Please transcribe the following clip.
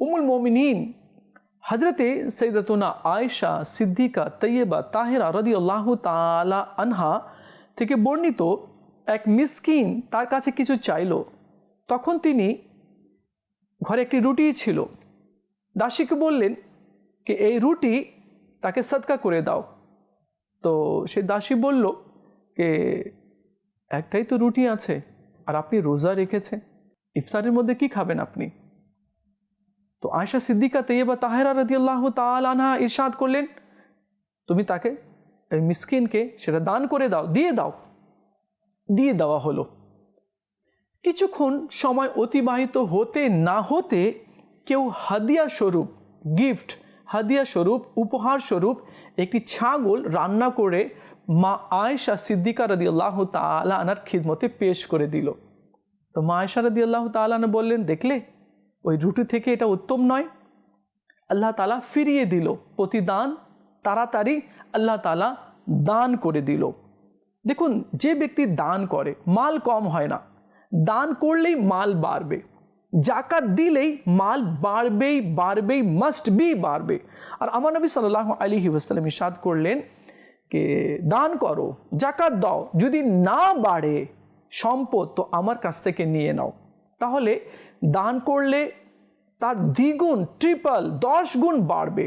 উমুল মোমিনিন হজরতে সৈদতুনা আয়েশা সিদ্দিকা তৈয়বা তাহেরা রদি আল্লাহ তালা আনহা থেকে বর্ণিত এক মিসকিন তার কাছে কিছু চাইল। তখন তিনি ঘরে একটি রুটি ছিল। দাসীকে বললেন কি এই রুটি তাকে সৎকা করে দাও। তো সে দাসী বলল যে, একটাই তো রুটি আছে, আর আপনি রোজা রেখেছেন। ইফতারের মধ্যে কি খাবেন আপনি? তো আয়সা সিদ্দিকা তৈবা তাহেরা রদিয়াল্লাহ তালানহা ইরশাদ করলেন, তুমি তাকে, এই মিসকিনকে সেটা দান করে দাও, দিয়ে দাও। দিয়ে দেওয়া হলো। কিছুক্ষণ সময় অতিবাহিত হতে না হতে কেউ হাদিয়া স্বরূপ, গিফট, হাদিয়া স্বরূপ, উপহার স্বরূপ একটি ছাগল রান্না করে মা আয়েশা সিদ্দিকা রদি আল্লাহ তালা আনার খিদমতে পেশ করে দিল। তো মা আয়েশা রদি আল্লাহ তালানা বললেন, দেখলে? ওই রুটি থেকে এটা উত্তম নয়। আল্লাহ তালা ফিরিয়ে দিল, প্রতিদান তাড়াতাড়ি আল্লাহ তালা দান করে দিল। দেখুন, যে ব্যক্তি দান করে, মাল কম হয় না। দান করলেই মাল বাড়বে। জাকাত দিলেই মাল বাড়বেই বাড়বেই মাস্ট বি বাড়বে। আর আমার নবী সাল্লাহ আলী ওয়াসাল্লাম ইসাদ করলেন কে, দান করো, জাকাত দাও। যদি না বাড়ে সম্পদ, তো আমার কাছ থেকে নিয়ে নাও। তাহলে দান করলে তার দ্বিগুণ ট্রিপল দশ গুণ বাড়বে।